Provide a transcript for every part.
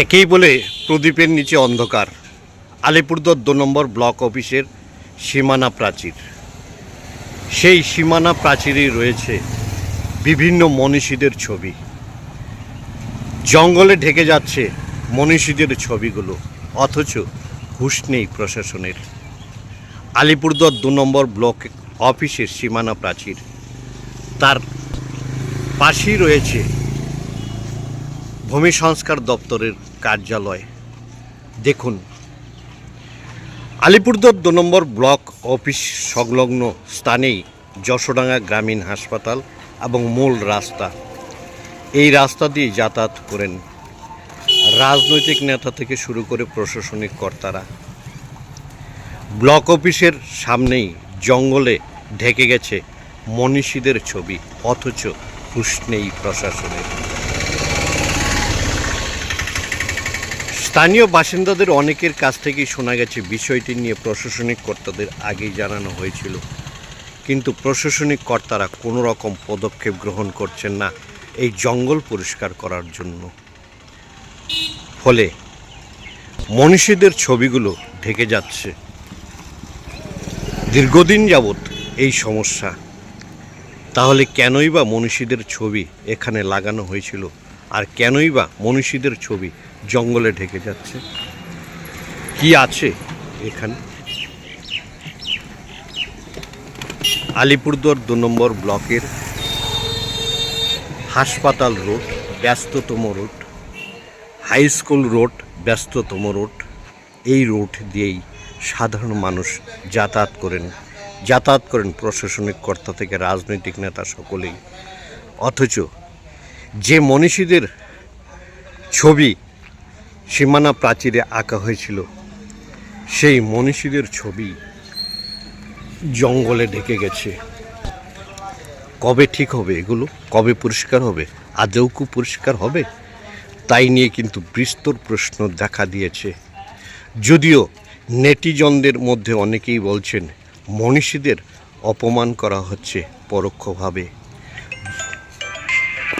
একেই বলে প্রদীপের নিচে অন্ধকার। আলিপুরদুয়ার দু নম্বর ব্লক অফিসের সীমানা প্রাচীর। সেই সীমানা প্রাচীরেই রয়েছে বিভিন্ন মনীষীদের ছবি। জঙ্গলে ঢেকে যাচ্ছে মনীষীদের ছবিগুলো, অথচ হুঁশ নেই প্রশাসনের। আলিপুরদুয়ার দু নম্বর ব্লক অফিসের সীমানা প্রাচীর। তার পাশেই রয়েছে ভূমি সংস্কার দপ্তরের কার্যালয়। দেখুন। আলিপুরদুয়ার দু নম্বর ব্লক অফিস সংলগ্ন স্থানেই যশোডাঙ্গা গ্রামীণ হাসপাতাল এবং মূল রাস্তা। এই রাস্তা দিয়ে যাতায়াত করেন রাজনৈতিক নেতা থেকে শুরু করে প্রশাসনিক কর্তারা। ব্লক অফিসের সামনেই জঙ্গলে ঢেকে গেছে মনীষীদের ছবি, অথচ হুঁশ নেই প্রশাসনের। স্থানীয় বাসিন্দাদের অনেকের কাছ থেকেই শোনা গেছে, বিষয়টি নিয়ে প্রশাসনিক কর্তাদের আগেই জানানো হয়েছিল। কিন্তু প্রশাসনিক কর্তারা কোনো রকম পদক্ষেপ গ্রহণ করছেন না এই জঙ্গল পরিষ্কার করার জন্য। ফলে মনীষীদের ছবিগুলো ঢেকে যাচ্ছে। দীর্ঘদিন যাবৎ এই সমস্যা। তাহলে কেনই বা মনীষীদের ছবি এখানে লাগানো হয়েছিল? আর কেনই বা মনীষীদের ছবি জঙ্গলে ঢেকে যাচ্ছে। কি আছে এখানে? আলিপুরদুয়ার দু নম্বর ব্লকের হাসপাতাল রোড, ব্যস্ততম রোড, হাই স্কুল রোড, ব্যস্ততম রোড। এই রোড দিয়েই সাধারণ মানুষ যাতায়াত করেন যাতায়াত করেন প্রশাসনিক কর্তা থেকে রাজনৈতিক নেতা সকলেই। অথচ যে মনীষীদের ছবি সীমানা প্রাচীরে আঁকা হয়েছিল। সেই মনীষীদের ছবি জঙ্গলে ঢেকে গেছে। কবে ঠিক হবে এগুলো? কবে পরিষ্কার হবে? আদৌ কি পরিষ্কার হবে? তাই নিয়ে কিন্তু বিস্তর প্রশ্ন দেখা দিয়েছে। যদিও নেটিজনদের মধ্যে অনেকেই বলছেন, মনীষীদের অপমান করা হচ্ছে পরোক্ষভাবে।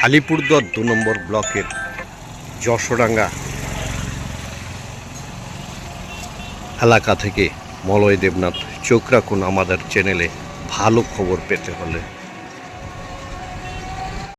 আলিপুরদুয়ার দু নম্বর ব্লকের যশোডাঙ্গা এলাকা থেকে মলয় দেবনাথ চোখ রাখুন আমাদের চ্যানেলে ভালো খবর পেতে হলে।